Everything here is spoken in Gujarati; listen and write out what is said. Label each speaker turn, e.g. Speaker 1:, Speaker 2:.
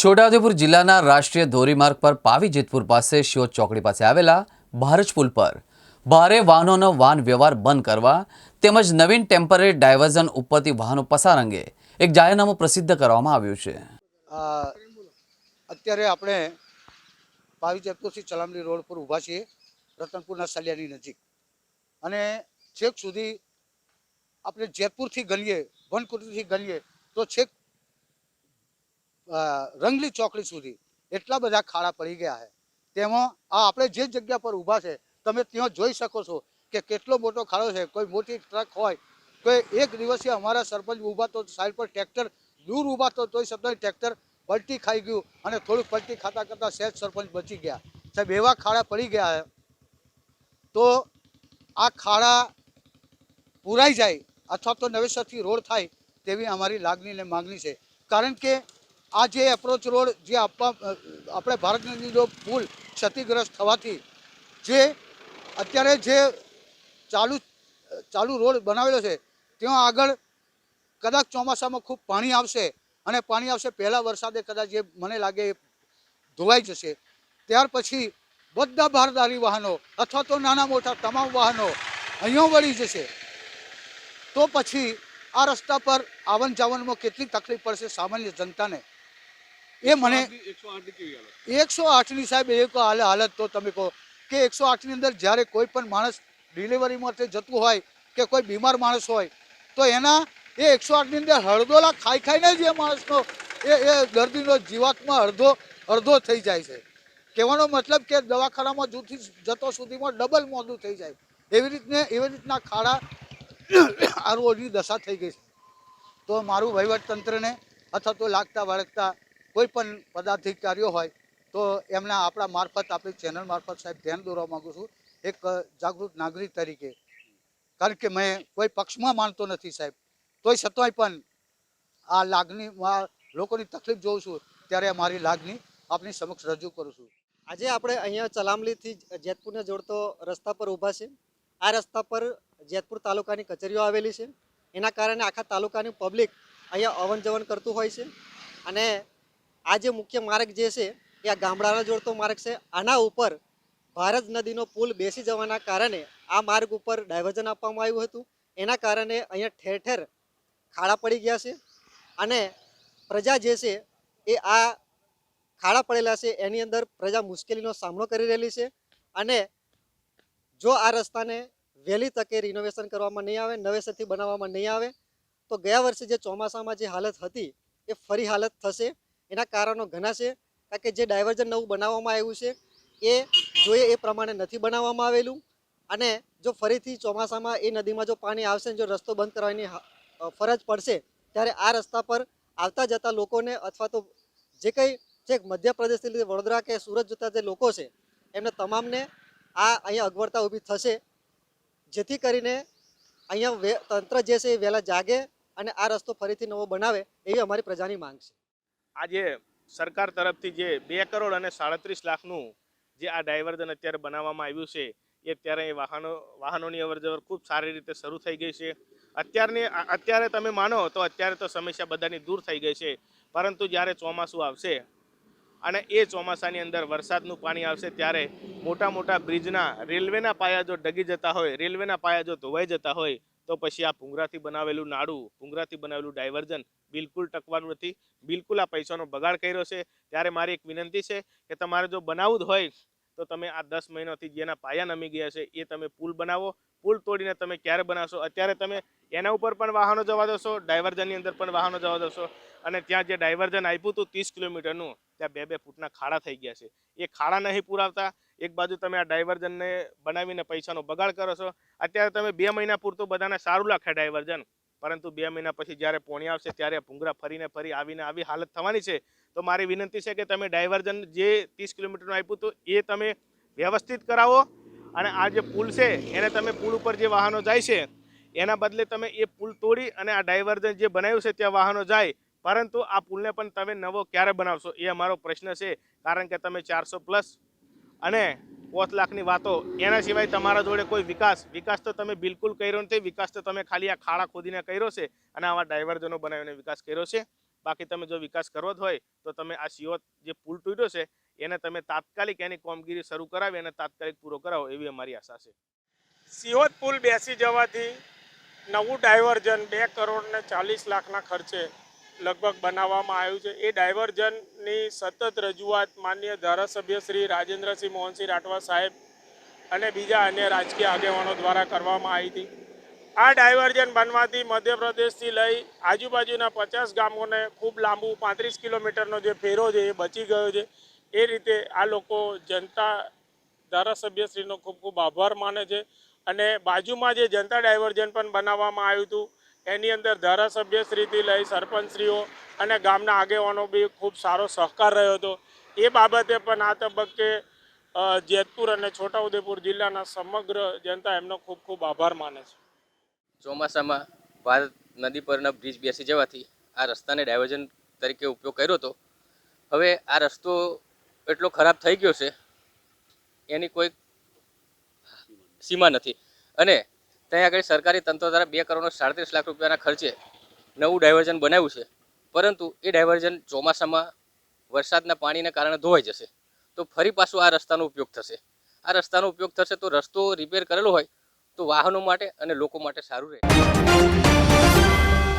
Speaker 1: છોટાઉદેપુર જિલ્લાના રાષ્ટ્રીય ધોરીમાર્ગ પર પાવી જેતપુર પાસે શિવ ચોકડી પાસે આવેલા ભારજ પુલ પર ભારે વાહનોનો વાહન વ્યવહાર બંધ કરવા તેમજ નવીન ટેમ્પરરી ડાયવર્ઝન ઉપરથી વાહનો પસાર અંગે એક જાહેરનામું પ્રસિદ્ધ કરવામાં આવ્યું છે.
Speaker 2: અત્યારે આપણે પાવી જેતપુરથી ચલામલી રોડ પર ઊભા છીએ, રતનપુરના સલિયાની નજીક. અને છેક સુધી આપણે જેતપુરથી ગણીએ વનકુટીથી ગણીએ તો છેક રંગલી ચોકડી સુધી. એટલા બધા ખાડા પડી ગયા છે. તેમાં આ આપણે જે જગ્યા પર ઊભા છે, તમે ત્યાં જોઈ શકો છો કે કેટલો મોટો ખાડો છે. કોઈ મોટી ટ્રક હોય, કોઈ એક દિવસે અમારા સરપંચ ઊભા તો સાઈડ પર ટ્રેક્ટર દૂર ઊભા તો તોય શબ્દ ટ્રેક્ટર પલટી ખાઈ ગયું અને થોડુંક પલટી ખાતા કરતાં સહેજ સરપંચ બચી ગયા. સાહેબ, એવા ખાડા પડી ગયા છે. તો આ ખાડા પૂરાઈ જાય અથવા તો નવેસરથી રોડ થાય તેવી અમારી લાગણી અને માગણી છે. કારણ કે આ જે એપ્રોચ રોડ જે આપવા આપણે ભારત નદીનો પુલ ક્ષતિગ્રસ્ત થવાથી જે અત્યારે જે ચાલુ ચાલુ રોડ બનાવેલો છે ત્યાં આગળ કદાચ ચોમાસામાં ખૂબ પાણી આવશે અને પાણી આવશે પહેલાં વરસાદે કદાચ જે મને લાગે ધોવાઈ જશે. ત્યાર પછી બધા ભારદારી વાહનો અથવા તો નાના મોટા તમામ વાહનો અહીંયા વળી જશે. તો પછી આ રસ્તા પર આવન જાવનમાં કેટલી તકલીફ પડશે સામાન્ય જનતાને? એ મને એકસો આઠની સાહેબ એક હાલ હાલત તો તમે કહો. કે એકસો આઠની અંદર જ્યારે કોઈ પણ માણસ ડિલિવરી માટે જતું હોય કે કોઈ બીમાર માણસ હોય તો એના એ એકસો આઠની અંદર હળદોલા ખાઈ ખાઈને જ એ માણસનો એ એ દર્દીનો જીવાતમાં અડધો અડધો થઈ જાય છે. કહેવાનો મતલબ કે દવાખાનામાં જૂથી જતો સુધીમાં ડબલ મોંધું થઈ જાય. એવી રીતને એવી રીતના ખાડા આરોની દશા થઈ ગઈ છે. તો મારું વહીવટ તંત્રને અથવા તો લાગતા વળગતા કોઈ પણ પદાધિકારીઓ હોય, તો એમના આપણા મારફત, આપણી ચેનલ મારફત સાહેબ ધ્યાન દોરવા માગું છું. એક જાગૃત નાગરિક તરીકે. કારણ કે મેં કોઈ પક્ષમાં માનતો નથી સાહેબ. તોય છતાંય પણ આ લાગણી લોકોની તકલીફ જોઉં છું, ત્યારે મારી લાગણી આપની સમક્ષ રજૂ કરું છું.
Speaker 3: આજે આપણે અહીંયા ચલામલીથી જેતપુરને જોડતો રસ્તા પર ઊભા છે આ રસ્તા પર જેતપુર તાલુકાની કચેરીઓ આવેલી છે. એના કારણે આખા તાલુકાની પબ્લિક અહીંયા અવન જવન કરતું હોય છે. અને આ જે મુખ્ય માર્ગ જે છે, એ આ ગામડાનો જોડતો માર્ગ છે. આના ઉપર ભારત નદીનો પુલ બેસી જવાના કારણે આ માર્ગ ઉપર ડાયવર્ઝન આપવામાં આવ્યું હતું. એના કારણે અહીંયા ઠેર ઠેર ખાડા પડી ગયા છે અને પ્રજા જે છે, એ આ ખાડા પડેલા છે, એની અંદર પ્રજા મુશ્કેલીનો સામનો કરી રહેલી છે અને જો આ રસ્તાને વહેલી તકે રિનોવેશન કરવામાં નહીં આવે, નવેસરથી બનાવવામાં નહીં આવે, તો ગયા વર્ષે જે ચોમાસામાં જે હાલત હતી, એ ફરી હાલત થશે. એના કારણો ઘણા છે. કારણ કે જે ડાયવર્ઝન નવું બનાવવામાં આવ્યું છે, એ જોઈએ એ પ્રમાણે નથી બનાવવામાં આવેલું. અને જો ફરીથી ચોમાસામાં એ નદીમાં જો પાણી આવશે જો રસ્તો બંધ કરવાની ફરજ પડશે, ત્યારે આ રસ્તા પર આવતા જતા લોકોને અથવા તો જે કંઈ છેક મધ્યપ્રદેશથી લીધે વડોદરા કે સુરત જતા જે લોકો છે, એમને તમામને આ અહીંયા અગવડતા ઊભી થશે. જેથી કરીને અહીંયા તંત્ર જે છે એ વહેલા જાગે અને આ રસ્તો ફરીથી નવો બનાવે, એવી અમારી પ્રજાની માંગ છે.
Speaker 4: આજે સરકાર તરફથી જે બે કરોડ અને સાડત્રીસ લાખનું જે આ ડાયવર્ઝન અત્યારે બનાવવામાં આવ્યું છે, એ અત્યારે એ વાહનો, વાહનોની અવરજવર ખૂબ સારી રીતે શરૂ થઈ ગઈ છે. અત્યારની અત્યારે તમે માનો તો અત્યારે તો સમસ્યા બધાની દૂર થઈ ગઈ છે, પરંતુ જ્યારે ચોમાસું આવશે અને એ ચોમાસાની અંદર વરસાદનું પાણી આવશે ત્યારે મોટા મોટા બ્રિજના, રેલવેના પાયા જો ડગી જતા હોય, રેલવેના પાયા જો ધોવાઈ જતા હોય, તો પછી આ ભૂંગરાથી બનાવેલું નાડું ભૂંગરાથી બનાવેલું ડાયવર્ઝન બિલકુલ ટકવાનું નથી. બિલકુલ આ પૈસાનો બગાડ કર્યો છે. ત્યારે મારી એક વિનંતી છે કે તમારે જો બનાવવું હોય તો તમે આ દસ મહિનાથી જેના પાયા નમી ગયા છે એ તમે પુલ બનાવો. પુલ તોડીને તમે ક્યારે બનાવશો? અત્યારે તમે એના ઉપર પણ વાહનો જવા દોશો, ડાયવર્ઝનની અંદર પણ વાહનો જવા દોશો. અને ત્યાં જે ડાયવર્ઝન આપ્યું હતું ત્રીસ કિલોમીટરનું, ત્યાં બે બે ફૂટના ખાડા થઈ ગયા છે. એ ખાડા નહીં પુરાવતા. એક બાજુ તમે આ ડાયવર્ઝનને બનાવીને પૈસાનો બગાડ કરો છો. અત્યારે તમે બે મહિના પૂરતું બધાને સારું લાગે ડાયવર્ઝન. પરંતુ બે મહિના પછી જ્યારે પોણી આવશે, ત્યારે ભૂંગરા ફરીને ફરી આવીને આવી હાલત થવાની છે. તો મારી વિનંતી છે કે તમે ડાયવર્ઝન જે ત્રીસ કિલોમીટરનું આપ્યું હતું, એ તમે વ્યવસ્થિત કરાવો અને આ જે પુલ છે, એને તમે પુલ ઉપર જે વાહનો જાય છે, એના બદલે તમે એ પુલ તોડી અને આ ડાયવર્ઝન જે બનાવ્યું છે, ત્યાં વાહનો જાય. પરંતુ આ પુલને પણ તમે નવો ક્યારે બનાવશો, એ અમારો પ્રશ્ન છે. કારણ કે તમે ચારસો પ્લસ અને પાંચ લાખની વાતો. એના સિવાય તમારા જોડે કોઈ વિકાસ વિકાસ તો તમે બિલકુલ કર્યો નથી, વિકાસ તો તમે ખાલી આ ખાડા ખોદીને કર્યો છે અને આવા ડાયવર્જનો બનાવીને વિકાસ કર્યો છે. બાકી તમે જો વિકાસ કરવો જ હોય, તો તમે આ સિયોત જે પુલ તૂટ્યો છે, એને તમે તાત્કાલિક એની કામગીરી શરૂ કરાવી અને તાત્કાલિક પૂરો કરાવો, એવી અમારી આશા છે.
Speaker 5: સિહોદ પુલ બેસી જવાથી નવું ડાયવર્જન બે કરોડ ને ચાલીસ લાખના ખર્ચે લગભગ બનાવવામાં આવ્યું છે. એ ડાયવર્ઝનની સતત રજૂઆત માન્ય ધારાસભ્ય શ્રી રાજેન્દ્રસિંહ મોહનસિંહ રાઠવા સાહેબ અને બીજા અન્ય રાજકીય આગેવાનો દ્વારા કરવામાં આવી હતી. આ ડાયવર્ઝન બનવાથી મધ્યપ્રદેશથી લઈ આજુબાજુના પચાસ ગામોને ખૂબ લાંબુ પાંત્રીસ કિલોમીટરનો જે ફેરો છે એ બચી ગયો છે. એ રીતે આ લોકો જનતા ધારાસભ્યશ્રીનો ખૂબ ખૂબ આભાર માને છે. અને બાજુમાં જે જનતા ડાયવર્ઝન પણ બનાવવામાં આવ્યું હતું એની અંદર ધારાસભ્યશ્રીથી લઈ સરપંચશ્રીઓ અને ગામના આગેવાનો બી ખૂબ સારો સહકાર રહ્યો હતો. એ બાબતે પણ આ તબક્કે જેતપુર અને છોટાઉદેપુર જિલ્લાના સમગ્ર જનતા એમનો ખૂબ ખૂબ આભાર માને છે.
Speaker 6: ચોમાસામાં ભારત નદી પરના બ્રિજ બેસી જવાથી આ રસ્તાને ડાયવર્ઝન તરીકે ઉપયોગ કર્યો હતો. હવે આ રસ્તો એટલો ખરાબ થઈ ગયો છે, એની કોઈ સીમા નથી. અને ત્યાં આગળ સરકારી તંત્ર દ્વારા બે કરોડ સાડત્રીસ લાખ રૂપિયાના ખર્ચે નવું ડાયવર્ઝન બનાવ્યું છે. પરંતુ એ ડાયવર્ઝન ચોમાસામાં વરસાદના પાણીને કારણે ધોવાઈ જશે. તો ફરી પાછું આ રસ્તાનો ઉપયોગ થશે. આ રસ્તાનો ઉપયોગ થશે તો રસ્તો રિપેર કરેલો હોય તો વાહનો માટે અને લોકો માટે સારું રહે.